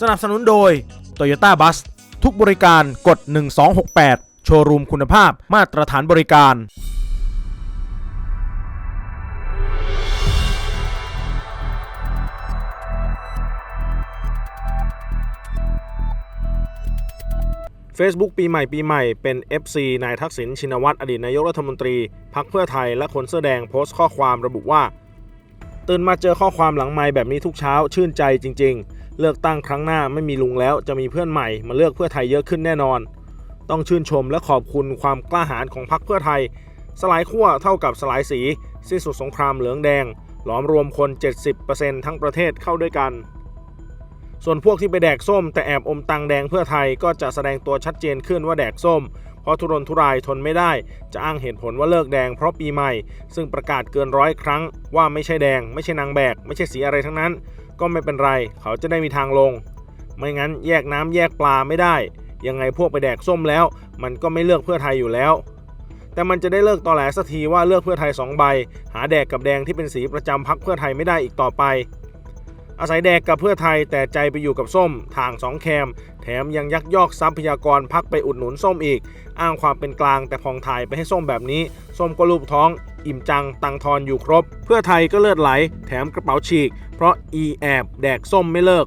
สนับสนุนโดย Toyota Bus ทุกบริการกด 1268 โชว์รูมคุณภาพมาตรฐานบริการ Facebook ปีใหม่ปีใหม่เป็น FC นายทักษิณชินวัตรอดีตนายกรัฐมนตรี พักเพื่อไทยและคนเสื้อแดงโพสต์ข้อความระบุว่า ตื่นมาเจอข้อความหลังไม้แบบนี้ทุกเช้าชื่นใจจริง ๆ เลือกตั้งครั้งหน้าไม่มีลุงแล้วจะมีเพื่อนใหม่มาเลือกเพื่อไทยเยอะขึ้นแน่นอน ต้องชื่นชมและขอบคุณความกล้าหาญของพรรคเพื่อไทย สลายขั้วเท่ากับสลายสีสิ้นสุดสงครามเหลืองแดง หลอมรวมคน 70%ทั้งประเทศเข้าด้วยกัน ส่วนพวกที่ไปแดกส้ม แต่แอบอมตังแดงเพื่อไทยก็จะแสดงตัวชัดเจนขึ้นว่าแดกส้ม เพราะทุรนทุรายทนไม่ได้ จะอ้างเหตุผลว่าเลิกแดงเพราะปีใหม่ ซึ่งประกาศเกินร้อยครั้งว่าไม่ใช่แดง ไม่ใช่นางแบก ไม่ใช่สีอะไรทั้งนั้น ก็ไม่เป็นไร เขาจะได้มีทางลง ไม่งั้นแยกน้ำแยกปลาไม่ได้ ยังไงพวกไปแดกส้มแล้ว มันก็ไม่เลือกเพื่อไทยอยู่แล้ว แต่มันจะได้เลิกตอแหลสักทีว่าเลือกเพื่อไทยสองใบหาแดกกับแดงที่เป็นสีประจำพักเพื่อไทยไม่ได้อีกต่อไป อาศัยแดกกับเพื่อไทยแต่ใจไปอยู่กับส้มทางสองแคม แถมยังยักยอกทรัพยากรพักไปอุดหนุนส้มอีก อ้างความเป็นกลางแต่พองถ่ายไปให้ส้มแบบนี้ ส้มก็ลูบท้อง อิ่มจังตังทอนอยู่ครบ เพื่อไทยก็เลือดไหล แถมกระเป๋าฉีก เพราะอีแอบแดกส้มไม่เลิก